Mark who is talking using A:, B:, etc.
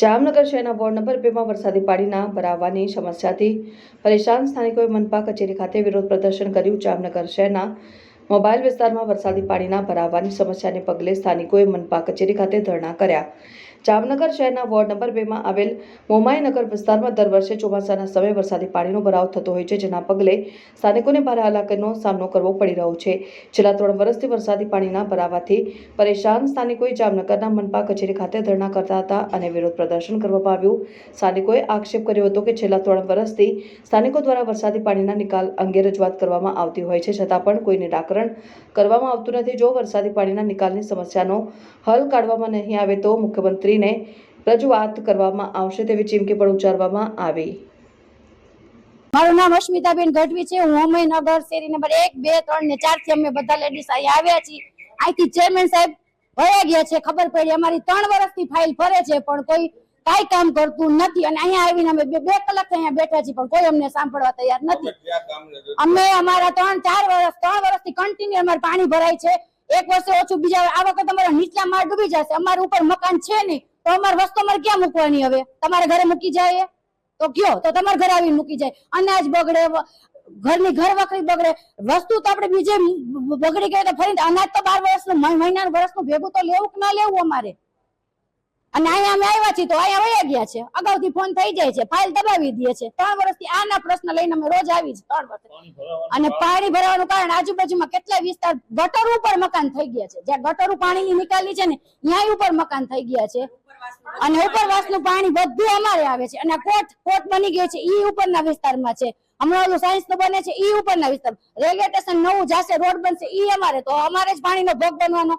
A: જામનગર શહેરના ward number બેમાં વરસાદી પાણીના ભરાવાની સમસ્યાથી પરેશાન સ્થાનિકોએ મનપા કચેરી ખાતે વિરોધ પ્રદર્શન કર્યું. જામનગર શહેરના મોબાઈલ વિસ્તારમાં વરસાદી પાણીના ભરાવાની સમસ્યાને પગલે સ્થાનિકોએ મનપા કચેરી ખાતે ધરણા કર્યા. જામનગર શહેરના વોર્ડ નંબર બેમાં આવેલ મોમાઈનગર વિસ્તારમાં દર વર્ષે ચોમાસાના સમયે વરસાદી પાણીનો ભરાવ થતો હોય છે, જેના પગલે સ્થાનિકોને ભારે હાલાકીનો સામનો કરવો પડી રહ્યો છે. છેલ્લા ત્રણ વર્ષથી વરસાદી પાણીના ભરાવાથી પરેશાન સ્થાનિકોએ જામનગરના મનપા કચેરી ખાતે ધરણા કરતા હતા અને વિરોધ પ્રદર્શન કરવામાં આવ્યું. સ્થાનિકોએ આક્ષેપ કર્યો હતો કે છેલ્લા ત્રણ વર્ષથી સ્થાનિકો દ્વારા વરસાદી પાણીના નિકાલ અંગે રજૂઆત કરવામાં આવતી હોય છે, છતાં પણ કોઈ નિરાકરણ કરવામાં આવતું નથી. જો વરસાદી પાણીના નિકાલની સમસ્યાનો હલ કાઢવામાં નહીં આવે તો મુખ્યમંત્રીને રજૂઆત કરવામાં આવશે તેવી ચીમકી પણ ઉચ્ચારવામાં આવી.
B: મારું નામ અસ્મિતાબેન ગઢવી છે. હું હોમયનગર શેરી નંબર એક બે ત્રણ ને ચારથી અમે બધા લેડીઝ અહીંયા આવ્યા છીએ. અહીંથી ચેરમેન સાહેબ વયા ગયા છે. ખબર પડી અમારી ત્રણ વર્ષથી ફાઇલ ફરે છે પણ કોઈ કાંઈ કામ કરતું નથી. અને અહીંયા આવીને અમે બે બે કલાક અહીંયા બેઠા છીએ પણ કોઈ અમને સાંભળવા તૈયાર નથી. અમે અમારા ત્રણ ચાર વર્ષ ત્રણ વર્ષથી કન્ટિન્યુ અમારે પાણી ભરાય છે. એક વર્ષે ઓછું બીજા આ વખત તમારા નીચલા માળ ડૂબી જશે. અમારા ઉપર મકાન છે નહીં. તો અમારી વસ્તુ અમારે ક્યાં મૂકવાની હવે? તમારે ઘરે મૂકી જાય તો કયો તો તમારા ઘરે આવીને મૂકી જાય. અનાજ બગડે ઘરની ઘર વખરી બગડે. વસ્તુ તો આપણે બીજે બગડી ગઈ તો ફરી અનાજ તો બાર વર્ષનું મહિના વર્ષનું ભેગું તો લેવું કે ના લેવું અમારે? અને અહીંયા અમે આવ્યા છીએ તો અહીંયા વયા ગયા છે. અગાઉથી ફોન થઈ જાય છે. ફાઇલ દબાવી દે છે. ત્રણ વર્ષથી આના પ્રશ્ન લઈને અમે રોજ આવી છે ત્રણ વર્ષ અને પાણી ભરાવાનું કારણ આજુબાજુમાં કેટલા વિસ્તાર ગટર ઉપર મકાન થઈ ગયા છે. જ્યાં ગટરું પાણીની નિકાલી છે ને ત્યાં ઉપર મકાન થઈ ગયા છે. અને ઉપરવાસનું પાણી બધું અમારે આવે છે. અને કોટ કોટ બની ગયો છે. ઈ ઉપરના વિસ્તારમાં છે. હમણાં ઓલું સાયન્સનું બને છે. ઈ ઉપરના વિસ્તાર રેલવે સ્ટેશન નવું જાશે રોડ બનશે ઈ અમારે. તો અમારે જ પાણીનો ભોગ બનવાનો.